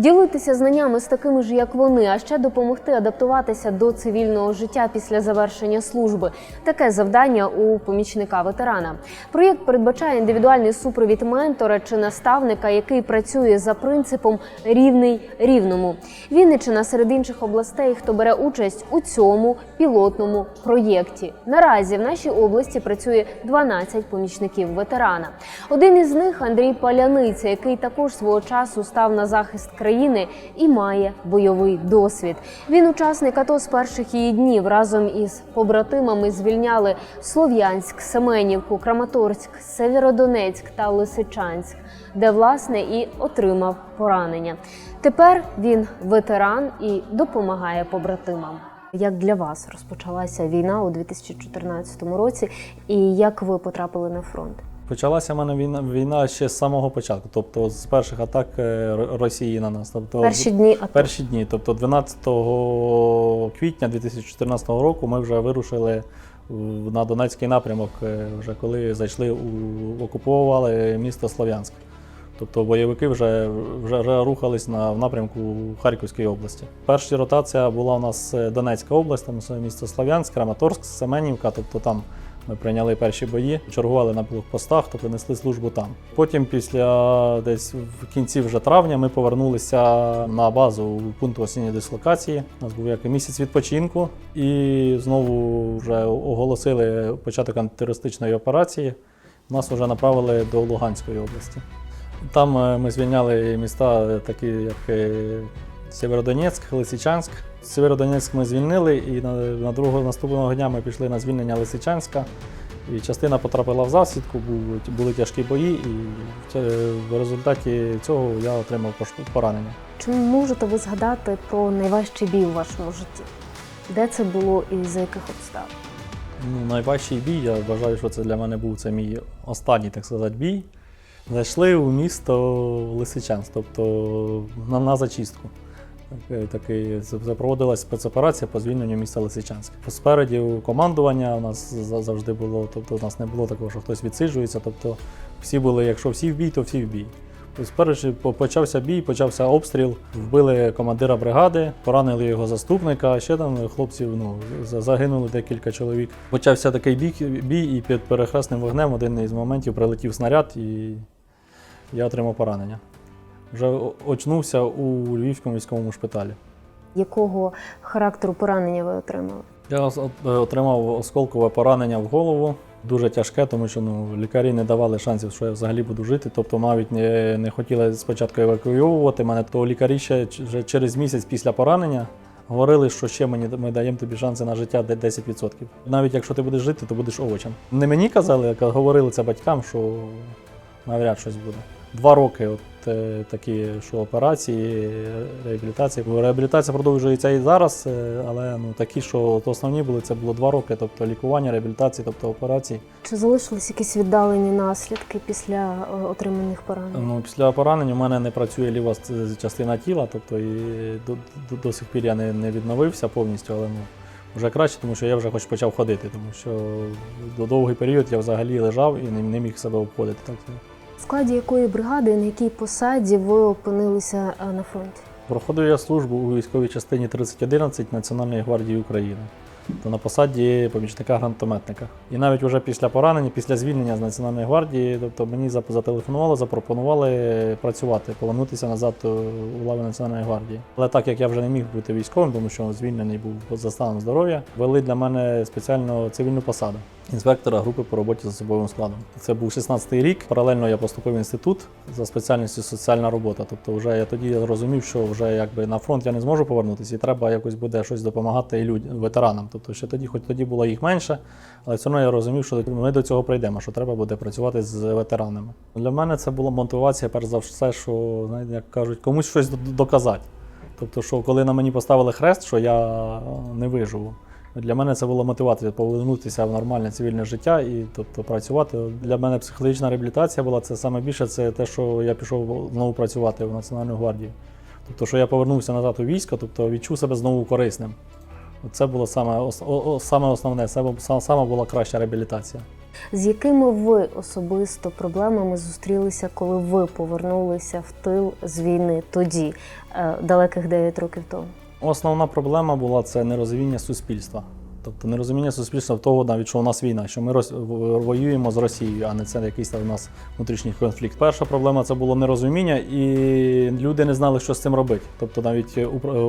ділитися знаннями з такими ж, як вони, а ще допомогти адаптуватися до цивільного життя після завершення служби. Таке завдання у помічника ветерана. Проєкт передбачає індивідуальний супровід ментора чи наставника, який працює за принципом рівний рівному. Вінниччина серед інших областей, хто бере участь у цьому пілотному проєкті. Наразі в нашій області працює 12 помічників ветерана. Один із них Андрій Паляниця, який також свого часу став на захист країни і має бойовий досвід. Він учасник АТО з перших її днів разом із побратимами звільняли Слов'янськ, Семенівку, Краматорськ, Северодонецьк та Лисичанськ, де власне і отримав поранення. Тепер він ветеран і допомагає побратимам. Як для вас розпочалася війна у 2014 році, і як ви потрапили на фронт? Почалася в мене війна, війна ще з самого початку, тобто з перших атак е, Росії на нас. Тобто, Перші дні АТО. перші дні. Тобто 12 квітня 2014 року ми вже вирушили на Донецький напрямок, е, вже коли зайшли у окупували місто Слов'янськ. Тобто бойовики вже, вже, вже рухались на, в напрямку Харківської області. Перша ротація була у нас е, Донецька область, там місто Слов'янськ, Краматорськ, Семенівка, тобто там ми прийняли перші бої, чергували на блокпостах, тобто несли службу там. Потім, після десь в кінці вже травня, ми повернулися на базу у пункт осінньої дислокації. У нас був як місяць відпочинку, і знову вже оголосили початок антитерористичної операції. Нас вже направили до Луганської області. Там е, ми звільняли міста, такі як е, Сєвєродонецьк, Лисичанськ. Сєвєродонецьк ми звільнили, і на, на другого наступного дня ми пішли на звільнення Лисичанська. І частина потрапила в засідку, були, були тяжкі бої, і е, в результаті цього я отримав поранення. Чи можете ви згадати про найважчий бій у вашому житті? Де це було і за яких обставин? Ну, найважчий бій, я вважаю, що це для мене був це мій останній, так сказати, бій. Зайшли у місто Лисичанськ, тобто на, на зачистку. Так, Такий, це спецоперація по звільненню міста Лисичанськ. Спереді командування у нас завжди було, тобто у нас не було такого, що хтось відсиджується. Тобто всі були, якщо всі в бій, то всі в бій. Спершу почався бій, почався обстріл, вбили командира бригади, поранили його заступника, ще там хлопців ну, загинули декілька чоловік. Почався такий бій, бій і під перехресним вогнем один із моментів прилетів снаряд і я отримав поранення. Вже очнувся у Львівському військовому шпиталі. Якого характеру поранення ви отримали? Я е, отримав осколкове поранення в голову. Дуже тяжке, тому що ну, лікарі не давали шансів, що я взагалі буду жити. Тобто навіть не, не хотіли спочатку евакуйовувати мене, то лікарі ще вже через місяць після поранення говорили, що ще мені ми даємо тобі шанси на життя де 10%. Навіть якщо ти будеш жити, то будеш овочем. Не мені казали, а говорили це батькам, що навряд щось буде. Два роки от такі, що операції, реабілітації. Реабілітація продовжується і зараз, е, але ну такі, що от основні були, це було два роки, тобто лікування, реабілітації, тобто операції. Чи залишились якісь віддалені наслідки після е, отриманих поранень? Ну, після поранень у мене не працює ліва частина тіла, тобто і до, до, до сих пір я не, не відновився повністю, але ну, вже краще, тому що я вже хоч почав ходити, тому що до довгий період я взагалі лежав і не, не міг себе обходити. Так. В складі якої бригади на якій посаді ви опинилися е, на фронті? Проходив я службу у військовій частині 3011 Національної гвардії України. То на посаді помічника гранатометника. І навіть вже після поранення, після звільнення з Національної гвардії, тобто мені зателефонували, запропонували працювати, повернутися назад е, у лави Національної гвардії. Але так як я вже не міг бути військовим, тому що звільнений був за станом здоров'я, ввели для мене спеціально цивільну посаду інспектора групи по роботі з особовим складом. Це був 16-й рік. Паралельно я поступив в інститут за спеціальністю соціальна робота. Тобто, вже я тоді розумів, що вже якби на фронт я не зможу повернутися, і треба якось буде щось допомагати людям, ветеранам. Тобто, ще тоді, хоч тоді було їх менше, але все одно я розумів, що ми до цього прийдемо, що треба буде працювати з ветеранами. Для мене це була мотивація, перш за все, що знаєте, як кажуть, комусь щось доказати. Тобто, що коли на мені поставили хрест, що я не виживу. Для мене це була мотивація повернутися в нормальне цивільне життя і тобто працювати. Для мене психологічна реабілітація була це саме більше, це те, що я пішов знову працювати в Національну гвардію. Тобто, що я повернувся назад у військо, тобто відчув себе знову корисним. Це було саме, саме основне, це саме була краща реабілітація. З якими ви особисто проблемами зустрілися, коли ви повернулися в тил з війни тоді, е, далеких 9 років тому? Основна проблема була це нерозуміння суспільства. Тобто нерозуміння суспільства того, навіть що у нас війна, що ми роз- воюємо з Росією, а не це якийсь там у нас внутрішній конфлікт. Перша проблема це було нерозуміння, і люди не знали, що з цим робити. Тобто навіть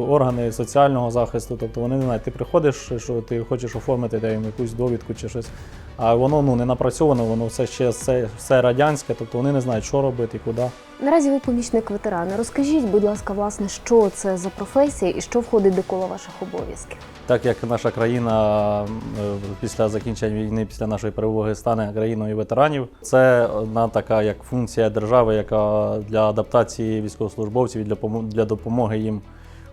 органи соціального захисту, тобто вони не знають, ти приходиш, що ти хочеш оформити де якусь довідку чи щось, а воно ну не напрацьовано, воно все ще все, все радянське, тобто вони не знають, що робити, куди. Наразі ви помічник ветерана. Розкажіть, будь ласка, власне, що це за професія і що входить до кола ваших обов'язків? Так як наша країна е, після закінчення війни, після нашої перемоги стане країною ветеранів, це одна така як функція держави, яка для адаптації військовослужбовців і для допомоги їм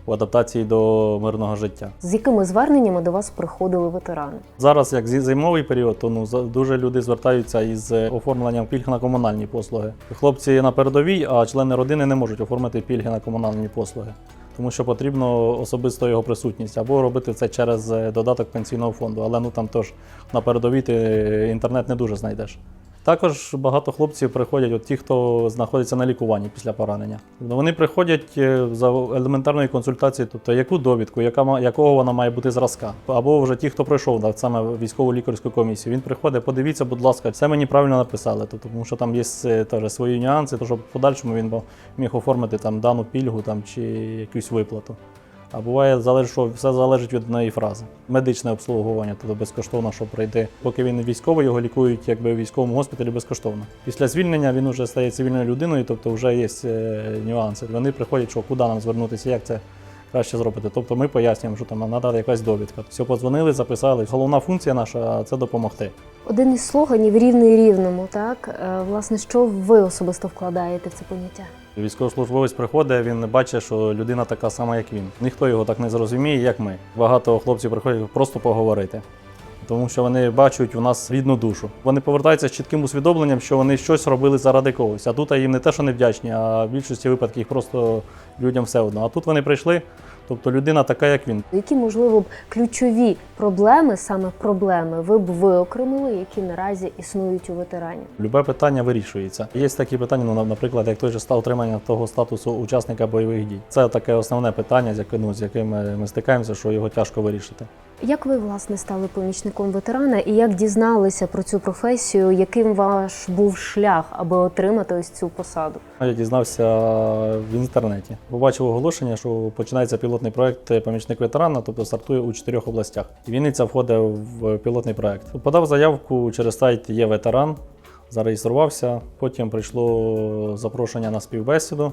у адаптації до мирного життя. З якими зверненнями до вас приходили ветерани? Зараз, як зимовий період, то ну дуже люди звертаються із е, оформленням пільг на комунальні послуги. Хлопці на передовій, а члени родини не можуть оформити пільги на комунальні послуги. Тому що потрібно особисто його присутність або робити це через е, додаток пенсійного фонду. Але ну там теж на передовій ти інтернет не дуже знайдеш. Також багато хлопців приходять, от ті, хто знаходиться на лікуванні після поранення. Ну, Вони приходять е, за елементарної консультації, тобто яку довідку, яка якого вона має бути зразка. Або вже ті, хто пройшов да, саме військову лікарську комісію. Він приходить, подивіться, будь ласка, це мені правильно написали. Тобто, тому що там є е, теж свої нюанси, то щоб в подальшому він міг оформити там дану пільгу там, чи якусь виплату. А буває, залежить, що все залежить від однієї фрази. Медичне обслуговування, тобто безкоштовно, що пройде. Поки він військовий, його лікують якби в військовому госпіталі безкоштовно. Після звільнення він вже стає цивільною людиною, тобто вже є е, нюанси. Вони приходять, що куди нам звернутися, як це краще зробити. Тобто ми пояснюємо, що там треба якась довідка. Все подзвонили, записали. Головна функція наша це допомогти. Один із слоганів рівний рівному, так Е, власне, що ви особисто вкладаєте в це поняття? Військовослужбовець приходить, він бачить, що людина така сама, як він. Ніхто його так не зрозуміє, як ми. Багато хлопців приходять просто поговорити. Тому що вони бачать у нас рідну душу. Вони повертаються з чітким усвідомленням, що вони щось робили заради когось. А тут їм не те, що не вдячні, а в більшості випадків їх просто людям все одно. А тут вони прийшли, тобто людина така, як він. Які, можливо, б ключові проблеми, саме проблеми, ви б виокремили, які наразі існують у ветеранів? Любе питання вирішується. Є такі питання, ну, наприклад, як той же став отримання того статусу учасника бойових дій. Це таке основне питання, з яким, ну, з яким ми, ми стикаємося, що його тяжко вирішити. Як ви власне стали помічником ветерана і як дізналися про цю професію? Яким ваш був шлях, аби отримати ось цю посаду? Я дізнався в інтернеті. Побачив оголошення, що починається пілотний проект помічник ветерана, тобто стартує у чотирьох областях. Вінниця входить в пілотний проект. Подав заявку через сайт є ветеран, зареєструвався. Потім прийшло запрошення на співбесіду.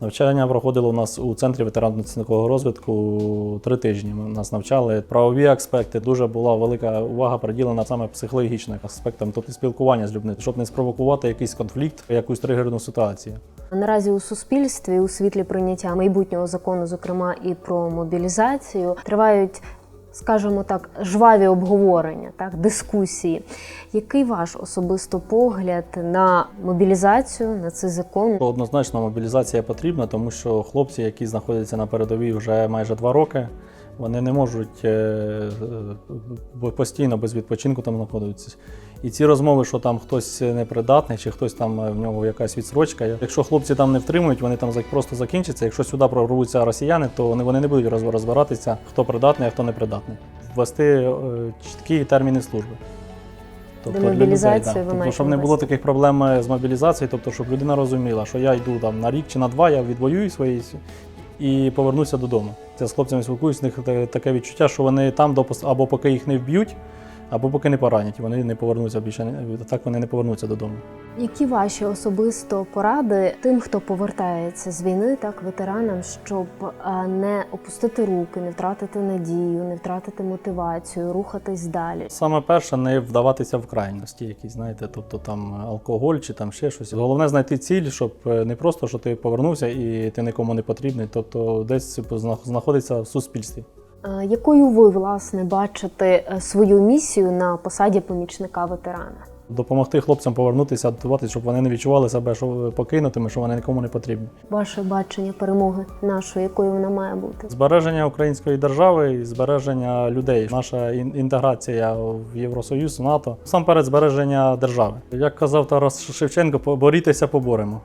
Навчання проходило у нас у центрі ветеранно-цінкового розвитку три тижні. Ми нас навчали правові аспекти. Дуже була велика увага приділена саме психологічним аспектам, тобто спілкування з людьми, щоб не спровокувати якийсь конфлікт, якусь тригерну ситуацію. Наразі у суспільстві у світлі прийняття майбутнього закону, зокрема і про мобілізацію, тривають, скажімо так, жваві обговорення, так дискусії. Який ваш особисто погляд на мобілізацію, на цей закон? Однозначно мобілізація потрібна, тому що хлопці, які знаходяться на передовій вже майже два роки, вони не можуть е, постійно без відпочинку там знаходитися. І ці розмови, що там хтось непридатний, чи хтось там е, в нього якась відсрочка. Якщо хлопці там не втримують, вони там просто закінчаться. Якщо сюди прорвуться росіяни, то вони, не будуть розбиратися, хто придатний, а хто непридатний. Ввести е, чіткі терміни служби. До мобілізації людей, ви Тобто, щоб не було таких проблем з мобілізацією, тобто, щоб людина розуміла, що я йду там на рік чи на два, я відвоюю свої і повернуся додому. Це з хлопцями спілкуюсь, у них таке відчуття, що вони там або поки їх не вб'ють, або поки не поранять, вони не повернуться більше. Так вони не повернуться додому. Які ваші особисто поради тим, хто повертається з війни, так ветеранам, щоб не опустити руки, не втратити надію, не втратити мотивацію, рухатись далі? Саме перше, не вдаватися в крайності, якісь, знаєте, тобто там алкоголь чи там ще щось. Головне знайти ціль, щоб е, не просто що ти повернувся і ти нікому не потрібний, тобто десь зна- знаходиться в суспільстві. А, Якою ви власне бачите е, свою місію на посаді помічника ветерана? Допомогти хлопцям повернутися, адаптуватися, щоб вони не відчували себе що покинутими, що вони нікому не потрібні. Ваше бачення перемоги нашої, якою вона має бути? Збереження української держави і збереження людей, наша інтеграція в Євросоюз, в НАТО. Сам перед збереження держави. Як казав Тарас Шевченко, борітеся поборемо.